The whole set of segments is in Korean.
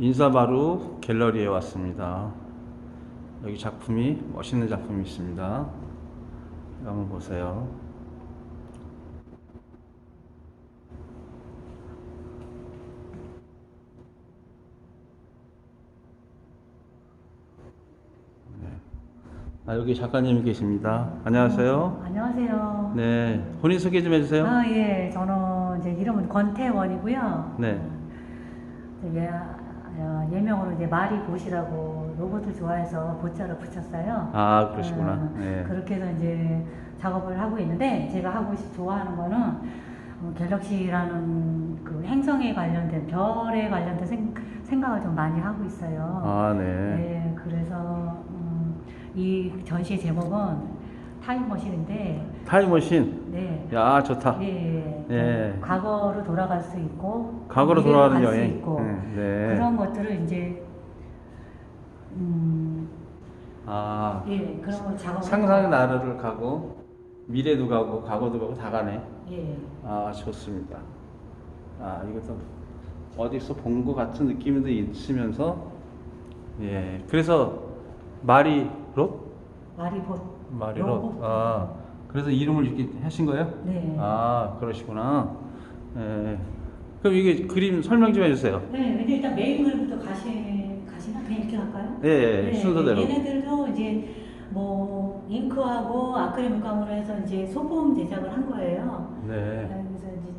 인사바루 갤러리에 왔습니다. 여기 작품이 멋있는 작품이 있습니다. 한번 보세요. 네. 아, 여기 작가님이 계십니다. 안녕하세요. 안녕하세요. 네, 본인 소개 좀 해주세요. 아, 예. 저는 이제 이름은 권태원이고요. 네. 예, 어, 예명으로 이제 마리 보시라고 로봇을 좋아해서 보자를 붙였어요. 아, 그러시구나. 어, 네. 그렇게 해서 이제 작업을 하고 있는데 제가 하고 싶, 좋아하는 거는 어, 갤럭시라는 그 행성에 관련된 별에 관련된 생, 생각을 좀 많이 하고 있어요. 아, 네. 네, 그래서 음, 이 전시의 제목은 타임머신인데 타임머신. 네. 야, 좋다. 예, 예. 예. 좀 과거로 돌아갈 수 있고 과거로 미래로 돌아가는 갈수 여행. 있고 음, 네. 그런 것들을 이제 음, 아, 예, 그런 걸 작업 상상의 나라를 가고 미래도 가고 과거도 가고 다 가네. 예, 아, 좋습니다. 아, 이것도 어디서 본 것 같은 느낌도 있으면서 예. 그래서 마리롯 마리봇 마리롯. 로봇. 아, 그래서 이름을 이렇게 하신 거예요? 네. 아, 그러시구나. 예. 그럼 이게 그림 설명 좀 해주세요. 네, 근데 일단 메인 그림부터 가시 가시나 그냥 이렇게 할까요? 예, 예, 네, 순서대로. 얘네들도 이제 뭐 잉크하고 아크릴 물감으로 해서 이제 소품 제작을 한 거예요. 네. 네, 그래서 이제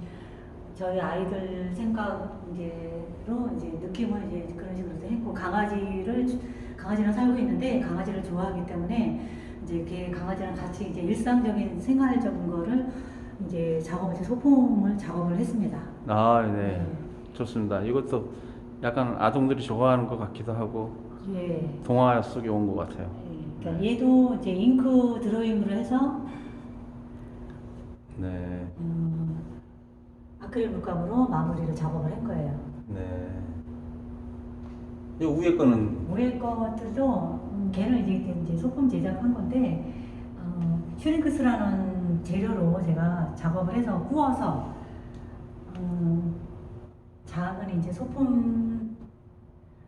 저희 아이들 생각 이제로 이제 느낌을 이제 그런 식으로 해서 했고 강아지를 강아지랑 살고 있는데 강아지를 좋아하기 때문에 이제 이렇게 강아지랑 같이 이제 일상적인 생활적인 거를 이제 작업을 소품을 작업을 했습니다. 아, 네. 좋습니다. 이것도 약간 아동들이 좋아하는 것 같기도 하고 예. 동화 속에 온 것 같아요. 예, 그러니까 얘도 이제 잉크 드로잉으로 해서 네. 음, 아크릴 물감으로 마무리를 작업을 한 거예요. 네. 이 위에 거는 위에 것들도 음, 걔는 이제, 이제 소품 제작한 건데 어, 슈링크스라는 재료로 제가 작업을 해서 구워서 음, 작은 이제 소품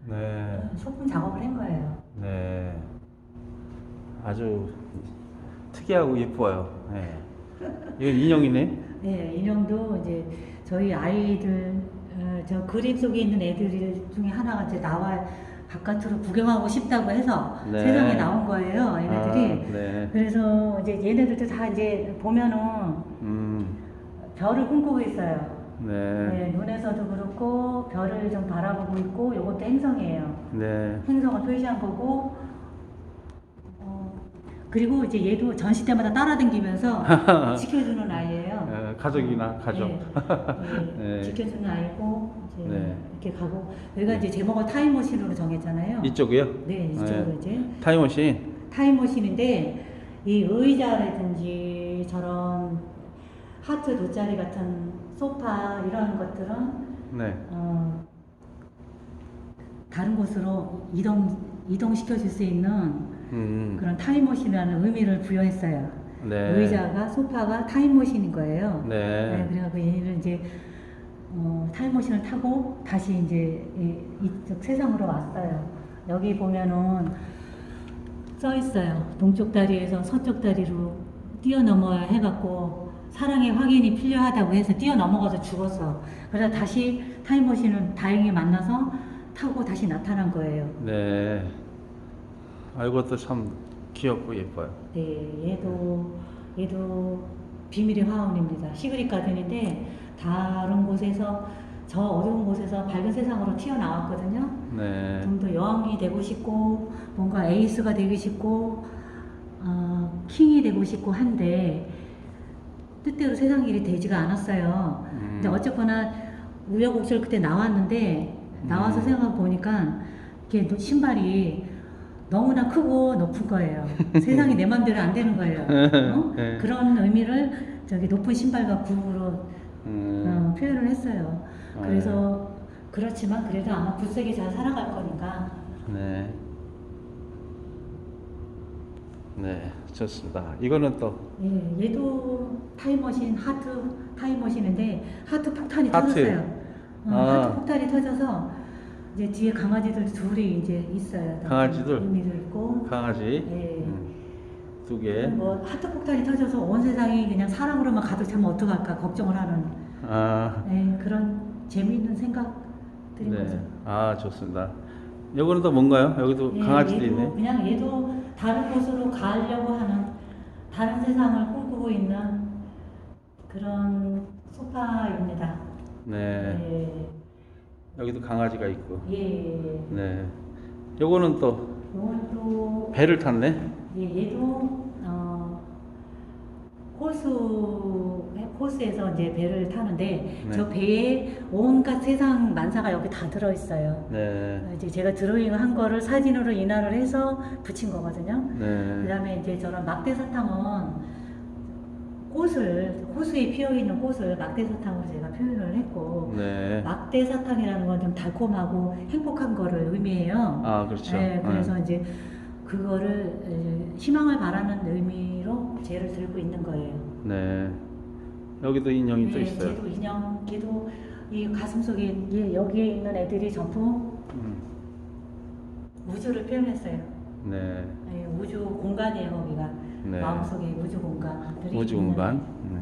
네. 소품 작업을 한 거예요. 네. 아주 특이하고 예뻐요. 네. 이건 인형이네. 네, 인형도 이제 저희 아이들 어, 저 그림 속에 있는 애들 중에 하나가 이제 나와 바깥으로 구경하고 싶다고 해서 네. 세상에 나온 거예요, 얘네들이. 아, 네. 그래서 이제 얘네들도 다 이제 보면은 음. 별을 꿈꾸고 있어요. 네. 네, 눈에서도 그렇고 별을 좀 바라보고 있고 이것도 행성이에요. 네. 행성을 표시한 거고 어, 그리고 이제 얘도 전시 때마다 따라다니면서 지켜주는 아이예요. 어, 가족이나 가족. 네, 네, 네. 지켜주는 아이고 이제 네. 이렇게 가고 여기가 이제 제목을 타임머신으로 정했잖아요. 이쪽이요? 네, 이쪽으로 네. 이제 타임머신. 타임머신인데 이 의자라든지 저런 하트 돗자리 같은 소파 이런 것들은 네. 어, 다른 곳으로 이동 이동시켜 줄 수 있는 음. 그런 타임머신이라는 의미를 부여했어요. 네. 의자가 소파가 타임머신인 거예요. 네, 네. 그래갖고 얘는 이제 어, 타임머신을 타고 다시 이제 이, 이쪽 세상으로 왔어요. 여기 보면은 써 있어요. 동쪽 다리에서 서쪽 다리로 뛰어넘어야 해갖고 사랑의 확인이 필요하다고 해서 뛰어넘어가서 죽었어. 그래서 다시 타임머신을 다행히 만나서 타고 다시 나타난 거예요. 네. 아, 이것도 참 귀엽고 예뻐요. 네, 얘도 얘도 비밀의 화원입니다. 시그릿 가든인데 다른 곳에서 저 어두운 곳에서 밝은 세상으로 튀어나왔거든요. 네. 좀 더 여왕이 되고 싶고 뭔가 에이스가 되고 싶고 어, 킹이 되고 싶고 한데 뜻대로 세상 일이 되지가 않았어요. 음. 근데 어쨌거나 우여곡절 그때 나왔는데 나와서 음. 생각 보니까 이게 노- 신발이 너무나 크고 높은 거예요. 세상이 내 맘대로 안 되는 거예요. 어? 네. 그런 의미를 저기 높은 신발과 굽으로 음. 어, 표현을 했어요. 아, 그래서 그렇지만 그래도 아마 굳세게 잘 살아갈 거니까 네. 네, 좋습니다. 이거는 또 예, 얘도 타임머신 하트 타임머신인데 하트 폭탄이 하트. 터졌어요. 어, 아. 하트 폭탄이 터져서 이제 뒤에 강아지들 둘이 이제 있어요. 강아지들? 의미도 있고. 강아지 네. 음, 두 개. 뭐 하트 폭탄이 터져서 온 세상이 그냥 사랑으로만 가득 차면 어떡할까 걱정을 하는 아, 네, 그런 재미있는 생각들인 네. 거죠. 아, 좋습니다. 요거는 또 뭔가요? 여기도 예, 강아지도 얘도 있네. 그냥 얘도 다른 곳으로 가려고 하는 다른 세상을 꿈꾸고 있는 그런 소파입니다. 네. 예, 여기도 강아지가 있고. 예, 예. 네. 요거는 또또 배를 탔네. 예, 얘도 어, 호수 호수에서 이제 배를 타는데 네. 저 배에 온갖 세상 만사가 여기 다 들어 있어요. 네. 이제 제가 드로잉 한 거를 사진으로 인화를 해서 붙인 거거든요. 네. 그다음에 이제 저런 막대 사탕은 꽃을 호수에 피어 있는 꽃을 막대 사탕으로 제가 표현을 했고 네. 막대 사탕이라는 건 좀 달콤하고 행복한 거를 의미해요. 아, 그렇죠. 네, 그래서 이제 그거를 이제 희망을 바라는 의미로 쟤를 들고 있는 거예요. 네. 여기도 인형이 또 네, 있어요. 걔도 인형, 걔도 이 가슴 속에 예, 여기에 있는 애들이 전부 음. 우주를 표현했어요. 네. 네, 우주 공간이에요, 거기가. 네. 마음속에 우주 공간들이 우주. 공간. 네.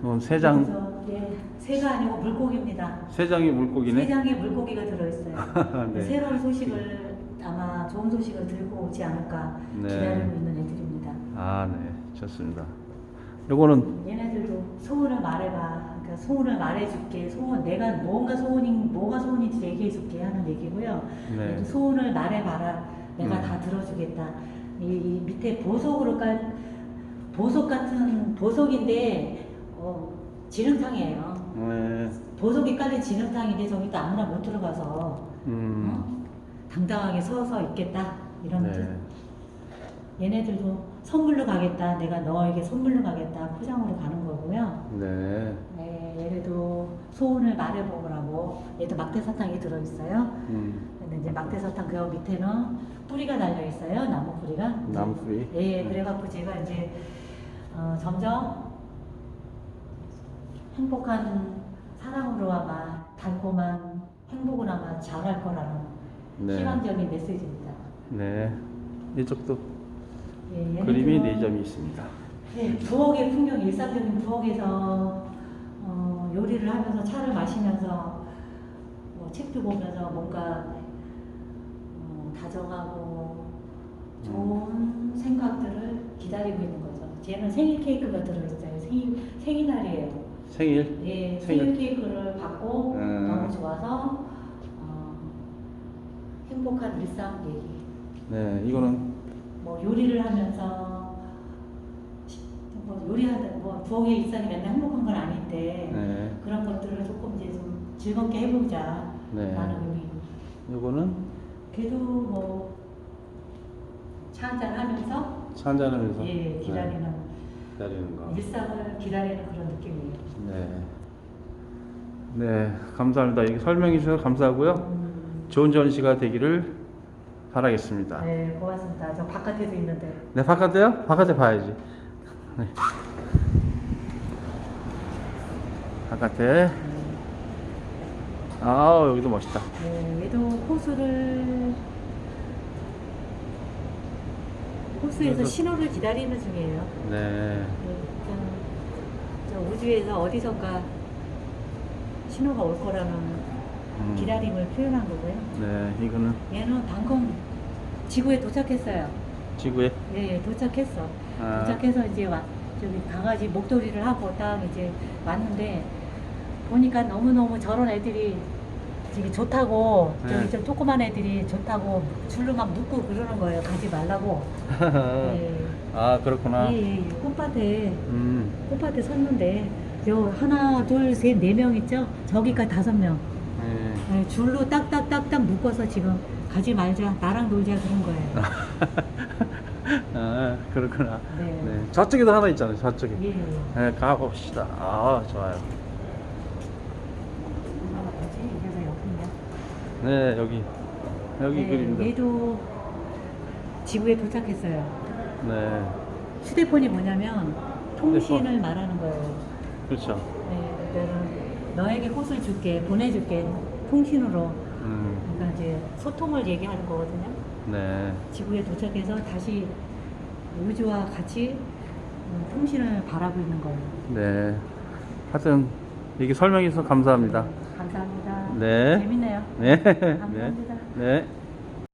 이건 세 장. 그래서, 예, 새가 아니고 물고기입니다. 세 장이 물고기네. 세 장의 물고기가 들어있어요. 네. 새로운 소식을 아마 좋은 소식을 들고 오지 않을까 네. 기다리고 있는 애들입니다. 아, 네. 좋습니다. 요거는 얘네들도 소원을 말해봐. 그러니까 소원을 말해줄게. 소원 내가 뭔가 소원이 뭐가 소원인지 얘기해줄게 하는 얘기고요. 네. 얘도 소원을 말해봐라. 내가 음. 다 들어주겠다. 이, 이 밑에 보석으로 깔 보석 같은 보석인데 어, 지능탕이에요. 네. 보석이 깔린 지능탕인데 저기 또 아무나 못 들어가서 음. 어? 당당하게 서서 있겠다 이런 뜻. 네. 얘네들도 선물로 가겠다. 내가 너에게 선물로 가겠다. 포장으로 가는 거고요. 네. 네, 얘네도 소원을 말해보라고. 얘도 막대 사탕이 들어있어요. 음. 근데 이제 막대 사탕 그 밑에는 뿌리가 달려 있어요. 나무 뿌리가. 나무 뿌리. 예, 음. 그래갖고 제가 이제 어, 점점 행복한 사랑으로 아마 달콤한 행복을 아마 자랄 거라는 네. 희망적인 메시지입니다. 네. 이쪽도 예, 그림이 네 점이 있습니다. 네, 부엌의 풍경, 일상적인 부엌에서 어, 요리를 하면서 차를 마시면서 뭐 책도 보면서 뭔가 어, 다정하고 좋은 생각들을 기다리고 있는 거죠. 쟤는 생일 케이크가 들어있어요. 생일, 생일날이에요. 생일. 예, 생일. 생일 케이크를 받고 음. 너무 좋아서 어, 행복한 일상 얘기. 네. 이거는 뭐 요리를 하면서 시- 뭐 요리하다 뭐 부엌에 일상이 맨날 행복한 건 아닌데 네. 그런 것들을 조금 이제 좀 즐겁게 해보자 네. 라는 의미 요거는 걔도 뭐 차 한잔 하면서 차 한잔 하면서 예 기다리는 네. 기다리는 거. 일상을 기다리는 그런 느낌이에요 네. 네, 감사합니다. 이렇게 설명해 주셔서 감사하고요. 음, 좋은 전시가 되기를 바라겠습니다. 네, 네 고맙습니다 저 바깥에도 있는데 바깥에요? 바깥에 봐야지. 네. 바깥에. 아, 여기도 멋있다. 네, 얘도 호수를 호수에서 그래서- 신호를 기다리는 중이에요 네. 저, 저 우주에서 어디선가 신호가 올 거라는 음. 기다림을 표현한 거고요. 네, 이거는 얘는 방금 지구에 도착했어요. 지구에. 예, 도착했어. 아. 도착해서 이제 와, 저기 강아지 목도리를 하고 딱 이제 왔는데 보니까 너무너무 저런 애들이 되게 좋다고 네. 저기 좀 조그만 애들이 좋다고 줄로 막 묶고 그러는 거예요. 가지 말라고. 예. 아, 그렇구나. 예, 예, 예. 꽃밭에 음. 꽃밭에 섰는데 요 하나 둘셋네 명 있죠? 저기까지 다섯 명 네. 네, 줄로 딱딱딱딱 묶어서 지금 가지 말자 나랑 놀자 그런 거예요. 아, 그렇구나. 네. 네. 저쪽에도 하나 있잖아요. 저쪽에. 예. 네, 가봅시다. 아, 좋아요. 거지? 여기가 옆인가? 네 여기 여기 네, 그립니다. 얘도 지구에 도착했어요. 네 휴대폰이 뭐냐면 통신을 휴대폰. 말하는 거예요. 그렇죠. 네, 그러니까 너에게 꽃을 줄게, 보내줄게, 통신으로. 음, 그러니까 이제 소통을 얘기하는 거거든요. 네 지구에 도착해서 다시 우주와 같이 통신을 바라고 있는 거예요. 네. 하여튼 얘기 설명해서 감사합니다. 감사합니다. 네. 재밌네요. 네. 감사합니다. 네. 네.